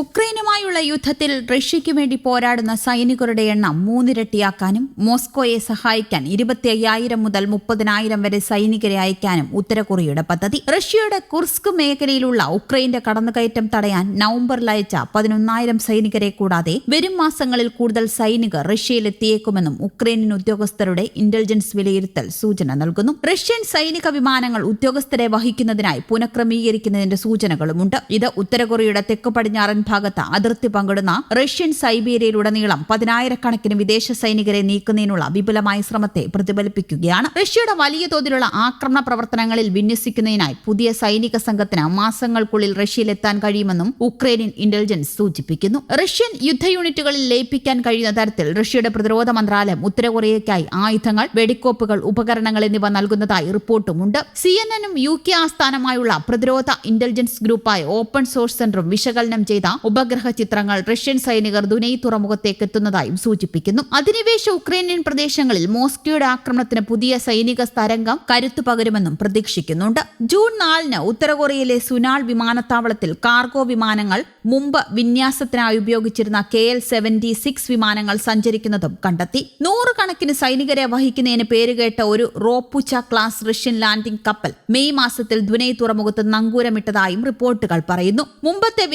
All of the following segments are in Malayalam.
ഉക്രൈനുമായുള്ള യുദ്ധത്തിൽ റഷ്യയ്ക്ക് വേണ്ടി പോരാടുന്ന സൈനികരുടെ എണ്ണം മൂന്നിരട്ടിയാക്കാനും മോസ്കോയെ സഹായിക്കാൻ ഇരുപത്തി അയ്യായിരം മുതൽ മുപ്പതിനായിരം വരെ സൈനികരെ അയക്കാനും ഉത്തര കൊറിയയുടെ പദ്ധതി. റഷ്യയുടെ കുർസ്ക് മേഖലയിലുള്ള ഉക്രൈന്റെ കടന്നുകയറ്റം തടയാൻ നവംബറിൽ അയച്ച പതിനൊന്നായിരം സൈനികരെ കൂടാതെ വരും മാസങ്ങളിൽ കൂടുതൽ സൈനികർ റഷ്യയിലെത്തിയേക്കുമെന്നും ഉക്രൈനിൻ ഉദ്യോഗസ്ഥരുടെ ഇന്റലിജൻസ് വിലയിരുത്തൽ സൂചന നൽകുന്നു. റഷ്യൻ സൈനിക വിമാനങ്ങൾ ഉദ്യോഗസ്ഥരെ വഹിക്കുന്നതിനായി പുനഃക്രമീകരിക്കുന്നതിന്റെ സൂചനകളുമുണ്ട്. ഇത് ഉത്തര കൊറിയയുടെ തെക്ക് പടിഞ്ഞാറൻ ഭാഗത്ത് അതിർത്തി പങ്കിടുന്ന റഷ്യൻ സൈബീരിയയിലുടനീളം പതിനായിരക്കണക്കിന് വിദേശ സൈനികരെ നീക്കുന്നതിനുള്ള വിപുലമായ ശ്രമത്തെ പ്രതിഫലിപ്പിക്കുകയാണ്. റഷ്യയുടെ വലിയ തോതിലുള്ള ആക്രമണ പ്രവർത്തനങ്ങളിൽ വിന്യസിക്കുന്നതിനായി പുതിയ സൈനിക സംഘത്തിന് മാസങ്ങൾക്കുള്ളിൽ റഷ്യയിലെത്താൻ കഴിയുമെന്നും ഉക്രൈനിയൻ ഇന്റലിജൻസ് സൂചിപ്പിക്കുന്നു. റഷ്യൻ യുദ്ധ യൂണിറ്റുകളിൽ ലയിപ്പിക്കാൻ കഴിയുന്ന തരത്തിൽ റഷ്യയുടെ പ്രതിരോധ മന്ത്രാലയം ഉത്തര കൊറിയയ്ക്കായി ആയുധങ്ങൾ വെടിക്കോപ്പുകൾ ഉപകരണങ്ങൾ എന്നിവ നൽകുന്നതായി റിപ്പോർട്ടുമുണ്ട്. സി എൻ എനും യു കെ ആസ്ഥാനമായുള്ള പ്രതിരോധ ഇന്റലിജൻസ് ഗ്രൂപ്പായ ഓപ്പൺ സോഴ്സ് സെന്ററും വിശകലനം ചെയ്ത ഉപഗ്രഹ ചിത്രങ്ങൾ റഷ്യൻ സൈനികർ ദുനൈ തുറമുഖത്തേക്ക് എത്തുന്നതായും സൂചിപ്പിക്കുന്നു. അധിനിവേശ ഉക്രൈനിയൻ പ്രദേശങ്ങളിൽ മോസ്കോയുടെ ആക്രമണത്തിന് പുതിയ സൈനിക തരംഗം കരുത്തു പകരുമെന്നും പ്രതീക്ഷിക്കുന്നുണ്ട്. ജൂൺ നാലിന് ഉത്തര കൊറിയയിലെ സുനാൾ വിമാനത്താവളത്തിൽ കാർഗോ വിമാനങ്ങൾ മുമ്പ് വിന്യാസത്തിനായി ഉപയോഗിച്ചിരുന്ന കെ എൽ സെവന്റി സിക്സ് വിമാനങ്ങൾ സഞ്ചരിക്കുന്നതും കണ്ടെത്തി. നൂറുകണക്കിന് സൈനികരെ വഹിക്കുന്നതിന് പേരുകേട്ട ഒരു റോപ്പുച്ച ക്ലാസ് റഷ്യൻ ലാൻഡിംഗ് കപ്പൽ മെയ് മാസത്തിൽ ദ്വനൈ തുറമുഖത്ത് നങ്കൂരമിട്ടതായും റിപ്പോർട്ടുകൾ പറയുന്നു. മുമ്പത്തെ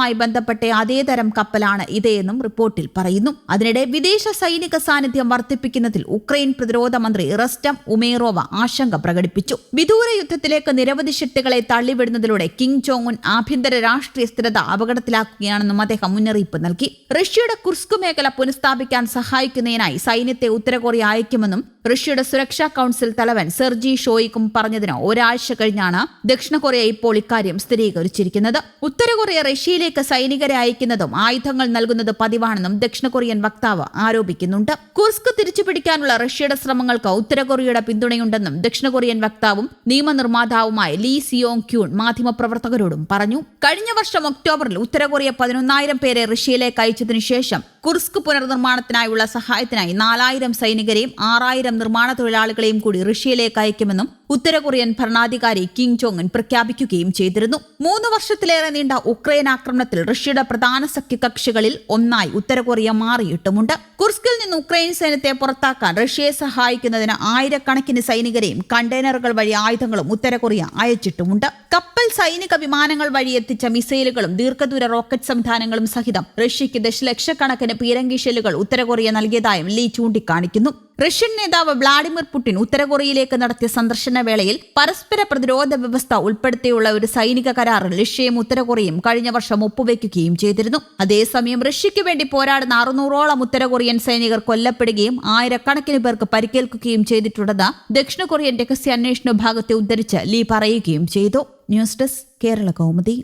വിന്യാസങ്ങളുമായി ബന്ധപ്പെട്ട അതേതരം കപ്പലാണ് ഇതേയെന്നും റിപ്പോർട്ടിൽ പറയുന്നു. അതിനിടെ വിദേശ സൈനിക സാന്നിധ്യം വർദ്ധിപ്പിക്കുന്നതിൽ ഉക്രൈൻ പ്രതിരോധ മന്ത്രി റസ്റ്റം ഉമേറോവ ആശങ്ക പ്രകടിപ്പിച്ചു. വിദൂര യുദ്ധത്തിലേക്ക് നിരവധി ശക്തികളെ തള്ളിവിടുന്നതിലൂടെ കിങ് ജോങ് ഉൻ ആഭ്യന്തര രാഷ്ട്രീയ സ്ഥിരത അപകടത്തിലാക്കുകയാണെന്നും അദ്ദേഹം മുന്നറിയിപ്പ് നൽകി. റഷ്യയുടെ കുർസ്കു മേഖല പുനഃസ്ഥാപിക്കാൻ സഹായിക്കുന്നതിനായി സൈന്യത്തെ ഉത്തര കൊറിയ അയക്കുമെന്നും റഷ്യയുടെ സുരക്ഷാ കൌൺസിൽ തലവൻ സെർജി ഷോയിക്കും പറഞ്ഞതിന് ഒരാഴ്ച കഴിഞ്ഞാണ് ദക്ഷിണ കൊറിയ ഇപ്പോൾ ഇക്കാര്യം സ്ഥിരീകരിച്ചിരിക്കുന്നത്. ഉത്തര കൊറിയ റഷ്യയിലേക്ക് സൈനികരെ അയക്കുന്നതും ആയുധങ്ങൾ നൽകുന്നത് പതിവാണെന്നും ദക്ഷിണ കൊറിയൻ വക്താവ് ആരോപിക്കുന്നുണ്ട്. കുർസ്ക് തിരിച്ചുപിടിക്കാനുള്ള റഷ്യയുടെ ശ്രമങ്ങൾക്ക് ഉത്തര കൊറിയയുടെ പിന്തുണയുണ്ടെന്നും ദക്ഷിണ കൊറിയൻ വക്താവും നിയമനിർമ്മാതാവുമായ ലീ സിയോങ് ക്യൂൺ മാധ്യമപ്രവർത്തകരോടും പറഞ്ഞു. കഴിഞ്ഞ വർഷം ഒക്ടോബറിൽ ഉത്തര കൊറിയ പതിനൊന്നായിരം പേരെ റഷ്യയിലേക്ക് അയച്ചതിനു ശേഷം കുർസ്ക് പുനർനിർമ്മാണത്തിനായുള്ള സഹായത്തിനായി നാലായിരം സൈനികരെയും ആറായിരം നിർമ്മാണ തൊഴിലാളികളെയും കൂടി റഷ്യയിലേക്ക് അയക്കുമെന്നും ഉത്തര കൊറിയൻ ഭരണാധികാരി കിങ് ജോങ് പ്രഖ്യാപിക്കുകയും ചെയ്തിരുന്നു. മൂന്ന് വർഷത്തിലേറെ നീണ്ട ഉക്രൈൻ ആക്രമണത്തിൽ റഷ്യയുടെ പ്രധാന സഖ്യകക്ഷികളിൽ ഒന്നായി ഉത്തരകൊറിയ മാറിയിട്ടുമുണ്ട്. കുർസ്കിൽ നിന്ന് ഉക്രൈൻ സൈന്യത്തെ പുറത്താക്കാൻ റഷ്യയെ സഹായിക്കുന്നതിന് ആയിരക്കണക്കിന് സൈനികരെയും കണ്ടെയ്നറുകൾ വഴി ആയുധങ്ങളും ഉത്തരകൊറിയ അയച്ചിട്ടുമുണ്ട്. കപ്പൽ സൈനിക വിമാനങ്ങൾ വഴി എത്തിച്ച മിസൈലുകളും ദീർഘദൂര റോക്കറ്റ് സംവിധാനങ്ങളും സഹിതം റഷ്യയ്ക്ക് ദശലക്ഷക്കണക്കിന് പീരങ്കി ഷെല്ലുകൾ ഉത്തരകൊറിയ നൽകിയതായും ലീ ചൂണ്ടിക്കാണിക്കുന്നു. റഷ്യൻ നേതാവ് വ്ളാഡിമിർ പുടിൻ ഉത്തരകൊറിയയിലേക്ക് നടത്തിയ സന്ദർശന വേളയിൽ പരസ്പര പ്രതിരോധ വ്യവസ്ഥ ഉൾപ്പെടുത്തിയുള്ള ഒരു സൈനിക കരാറിൽ റഷ്യയും ഉത്തരകൊറിയയും കഴിഞ്ഞ വർഷം ഒപ്പുവെക്കുകയും ചെയ്തിരുന്നു. അതേസമയം റഷ്യയ്ക്ക് വേണ്ടി പോരാടുന്ന അറുന്നൂറോളം ഉത്തരകൊറിയൻ സൈനികർ കൊല്ലപ്പെടുകയും ആയിരക്കണക്കിന് പേർക്ക് പരിക്കേൽക്കുകയും ചെയ്തിട്ടുണ്ടെന്ന് ദക്ഷിണ കൊറിയൻ രഹസ്യാന്വേഷണ വിഭാഗത്തെ ഉദ്ധരിച്ച് ലീ പറയുകയും ചെയ്തു. News desk Kerala Kaumudi.